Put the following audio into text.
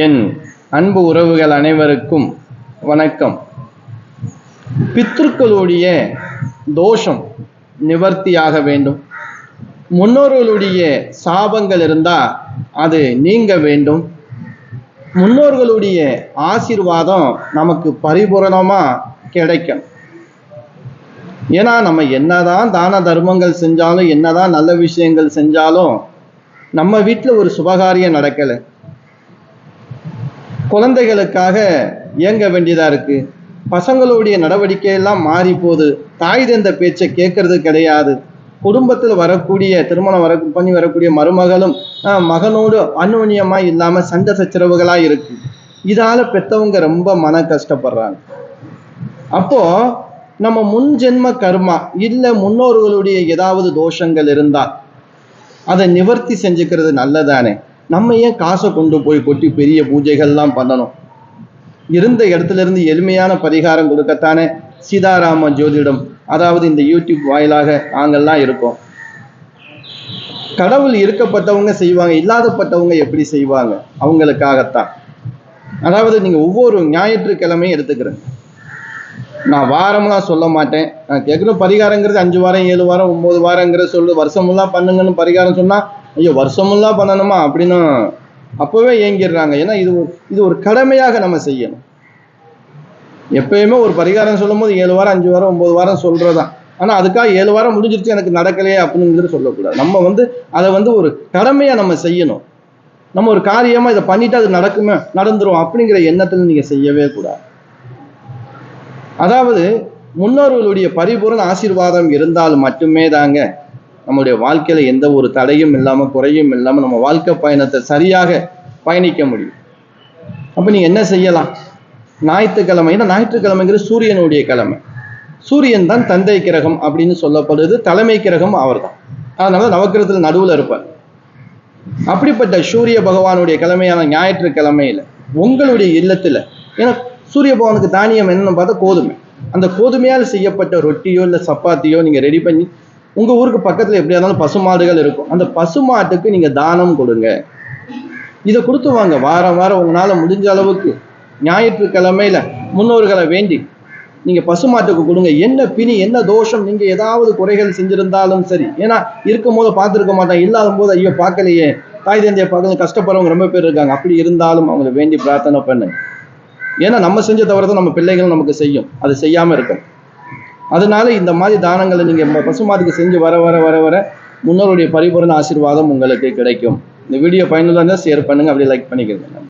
என் அன்பு உறவுகள் அனைவருக்கும் வணக்கம். பித்ருக்களுடைய தோஷம் நிவர்த்தியாக வேண்டும். முன்னோர்களுடைய சாபங்கள் இருந்தால் அது நீங்க வேண்டும். முன்னோர்களுடைய ஆசீர்வாதம் நமக்கு பரிபூரணமாக கிடைக்கும் ஏன்னா நம்ம என்னதான் தான தர்மங்கள் செஞ்சாலும் என்னதான் நல்ல விஷயங்கள் செஞ்சாலும் நம்ம வீட்டில் ஒரு சுபகாரியம் நடக்கலை. குழந்தைகளுக்காக இயங்க வேண்டியதாக இருக்கு. பசங்களுடைய நடவடிக்கை எல்லாம் மாறி போகுது தாய் தந்த பேச்சை கேட்கறது கிடையாது. குடும்பத்தில் வரக்கூடிய திருமணம் வர பண்ணி வரக்கூடிய மருமகளும் மகனோடு அந்யோன்யமாக இல்லாமல் சண்டை சச்சரவுகளாக இருக்கு. இதால பெத்தவங்க ரொம்ப மன கஷ்டப்படுறாங்க. அப்போ நம்ம முன் ஜென்ம கர்மா இல்லை முன்னோர்களுடைய ஏதாவது தோஷங்கள் இருந்தால் அதை நிவர்த்தி செஞ்சுக்கிறது நல்லதானே? நம்ம ஏன் காசை கொண்டு போய் கொட்டி பெரிய பூஜைகள்லாம் பண்ணணும்? இருந்த இடத்துல இருந்து எளிமையான பரிகாரம் கொடுக்கத்தானே சீதாராம ஜோதிடம். அதாவது இந்த யூடியூப் வாயிலாக நாங்கள்லாம் இருக்கோம். கடவுள் இருக்கப்பட்டவங்க செய்வாங்க இல்லாதப்பட்டவங்க எப்படி செய்வாங்க? அவங்களுக்காகத்தான். அதாவது நீங்க ஒவ்வொரு ஞாயிற்றுக்கிழமையும் எடுத்துக்கிறேன். நான் வாரம்லாம் சொல்ல மாட்டேன். நான் கேட்குற பரிகாரங்கிறது அஞ்சு வாரம் ஏழு வாரம் ஒம்பது வாரங்கிற சொல்லு. வருஷமெல்லாம் பண்ணுங்கன்னு பரிகாரம் சொன்னால் ஐயோ வருஷமெல்லாம் பண்ணணுமா? அப்படின்னு அப்போவே ஏங்கிடுறாங்க. ஏன்னா இது ஒரு- இது ஒரு கடமையாக நம்ம செய்யணும். எப்பயுமே ஒரு பரிகாரம் சொல்லும் போது ஏழு வாரம் அஞ்சு வாரம் ஒம்பது வாரம் சொல்கிறதான் ஆனால் அதுக்காக ஏழு வாரம் முடிஞ்சிருச்சு எனக்கு நடக்கலையே அப்படிங்கிறது சொல்லக்கூடாது. நம்ம வந்து அதை வந்து ஒரு கடமையாக நம்ம செய்யணும். நம்ம ஒரு காரியமாக இதை பண்ணிட்டு அது நடக்குமே நடந்துரும் அப்படிங்கிற எண்ணத்தில் நீங்கள் செய்யவே கூடாது. அதாவது முன்னோர்களுடைய பரிபூரண ஆசீர்வாதம் இருந்தால் மட்டுமே தாங்க நம்முடைய வாழ்க்கையில எந்த ஒரு தடையும் இல்லாம குறையும் இல்லாம நம்ம வாழ்க்கை பயணத்தை சரியாக பயணிக்க முடியும். அப்ப நீங்க என்ன செய்யலாம்? ஞாயிற்றுக்கிழமை ஏன்னா ஞாயிற்றுக்கிழமைங்கிறது சூரியனுடைய கிழமை. சூரியன் தான் தந்தை கிரகம் அப்படின்னு சொல்லப்படுது தலைமை கிரகம் அவர்தான். அதனால நவக்கிரகத்தில் நடுவுல இருப்பார். அப்படிப்பட்ட சூரிய பகவானுடைய கிழமையான ஞாயிற்றுக்கிழமையில உங்களுடைய இல்லத்துல ஏன்னா சூரிய பகவானுக்கு தானியம் என்னன்னு பார்த்தா கோதுமை. அந்த கோதுமையால் செய்யப்பட்ட ரொட்டியோ இல்லை சப்பாத்தியோ நீங்க ரெடி பண்ணி உங்கள் ஊருக்கு பக்கத்தில் எப்படியா இருந்தாலும் பசுமாடுகள் இருக்கும். அந்த பசுமாட்டுக்கு நீங்கள் தானம் கொடுங்க. இதை கொடுத்து வாங்க. வாரம் வாரம் உங்களால் முடிஞ்ச அளவுக்கு ஞாயிற்றுக்கிழமையில முன்னோர்களை வேண்டி நீங்கள் பசுமாட்டுக்கு கொடுங்க. என்ன பிணி என்ன தோஷம் நீங்கள் ஏதாவது குறைகள் செஞ்சுருந்தாலும் சரி. ஏன்னா இருக்கும் போது பார்த்துருக்க மாட்டாங்க இல்லாத போது ஐயோ பார்க்கலையே. தாய் தந்தையை பார்க்கல கஷ்டப்படுறவங்க ரொம்ப பேர் இருக்காங்க. அப்படி இருந்தாலும் அவங்களை வேண்டி பிரார்த்தனை பண்ணுங்க. ஏன்னா நம்ம செஞ்ச தவிர தான் நம்ம பிள்ளைகள் நமக்கு செய்யும். அது செய்யாமல் இருக்கும் அதனால இந்த மாதிரி தானங்களை நீங்க ம- பசுமாட்டுக்கு செஞ்சு வர வர வர வர முன்னோருடைய பரிபூரண ஆசீர்வாதம் உங்களுக்கு கிடைக்கும். இந்த வீடியோ பயனுள்ளதாக ஷேர் பண்ணுங்க அப்படியே லைக் பண்ணிக்கிறேன்